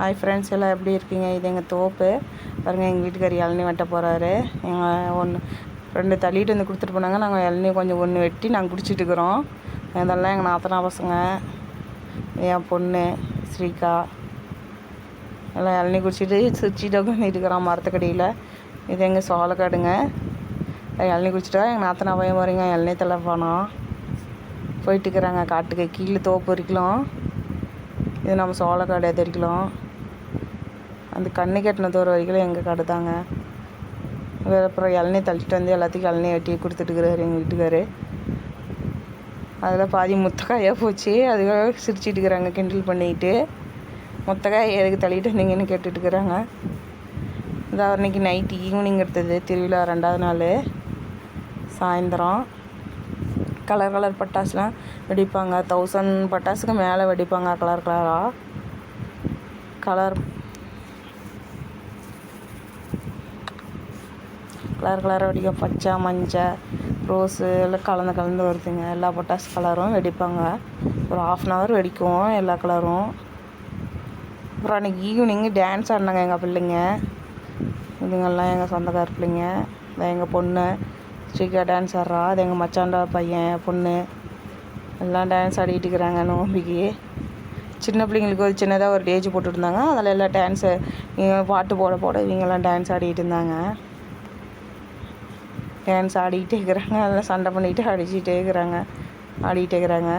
Hi friends எல்லாம் எப்படி இருக்கீங்க? இது எங்கள் தோப்பு. பாருங்கள் எங்கள் வீட்டுக்கார் இளநீ வெட்ட போகிறாரு எங்கள் ஒன்று ரெண்டு தள்ளிட்டு வந்து கொடுத்துட்டு போனாங்க. நாங்கள் இளநீ கொஞ்சம் ஒன்று வெட்டி நாங்கள் குடிச்சிட்டு இருக்கிறோம். இதெல்லாம் எங்கள் நாத்தனா பசங்க என் பொண்ணு ஸ்ரீகா. எல்லாம் இளநீ குடிச்சிட்டு சுவிட்சிட்டு உட்காந்துட்டு இருக்கிறோம் மரத்துக்கடியில். இது எங்கள் சோளக்காடுங்க. இளநீ குடிச்சிட்டா எங்கள் நாத்தனா பையன் வரீங்க இளநி தள்ள போனோம் போயிட்டு இருக்கிறாங்க காட்டுக்கு. கீழே தோப்பு வரைக்கும் இது நம்ம சோளக்காடு எதிர்க்கலாம் அந்த கண்ணு கட்டின தூரம் வரைக்கும் எங்கள் கடை தாங்க வேறு அப்புறம் இளநீ தள்ளிட்டு வந்து எல்லாத்துக்கும் இளநீ வெட்டி கொடுத்துட்டுருக்குறாரு எங்கள் வீட்டுக்காரு. அதில் பாதி முத்தக்காயாக போச்சு. அதுக்காக சிரிச்சிட்டு இருக்கிறாங்க கிண்டில் பண்ணிக்கிட்டு முத்தக்காய் எதுக்கு தள்ளிட்டு வந்தீங்கன்னு கேட்டுட்டு இருக்கிறாங்க. அன்றைக்கி நைட்டு ஈவினிங் எடுத்தது திருவிழா ரெண்டாவது நாள். சாயந்தரம். கலர் கலர் பட்டாசுலாம் வெடிப்பாங்க. தௌசண்ட் பட்டாசுக்கு மேலே வெடிப்பாங்க கலர் கலராக கலர் கலர் கலராக வெடிக்கும். பச்சை மஞ்சள் ரோஸு எல்லாம் கலந்து கலந்து வருதுங்க. எல்லா பொட்டாஸ் கலரும் வெடிப்பாங்க. ஒரு ஆஃப் அன் ஹவர் வெடிக்கும் எல்லா கலரும் அப்புறம் அன்றைக்கி ஈவினிங்கு டான்ஸ் ஆடினாங்க எங்கள் பிள்ளைங்க. இதுங்கெல்லாம் எங்கள் சொந்தக்கார பிள்ளைங்க. எங்கள் பொண்ணு. ஸ்ரீகா டான்ஸ் ஆடுறா. அது எங்கள் மச்சாண்டா பையன் பொண்ணு. எல்லாம் டான்ஸ் ஆடிட்டு இருக்கிறாங்க நோம்பிக்கு. சின்ன பிள்ளைங்களுக்கு ஒரு சின்னதாக ஒரு டேஜ் போட்டுருந்தாங்க அதில் எல்லாம் டான்ஸு பாட்டு போட போட இவங்கெல்லாம் டான்ஸ் ஆடிட்டு இருந்தாங்க. டான்ஸ் ஆடிக்கிட்டே இருக்கிறாங்க. அதெல்லாம் சண்டை பண்ணிக்கிட்டு அடிச்சுட்டே இருக்கிறாங்க. ஆடிக்கிட்டே இருக்கிறாங்க.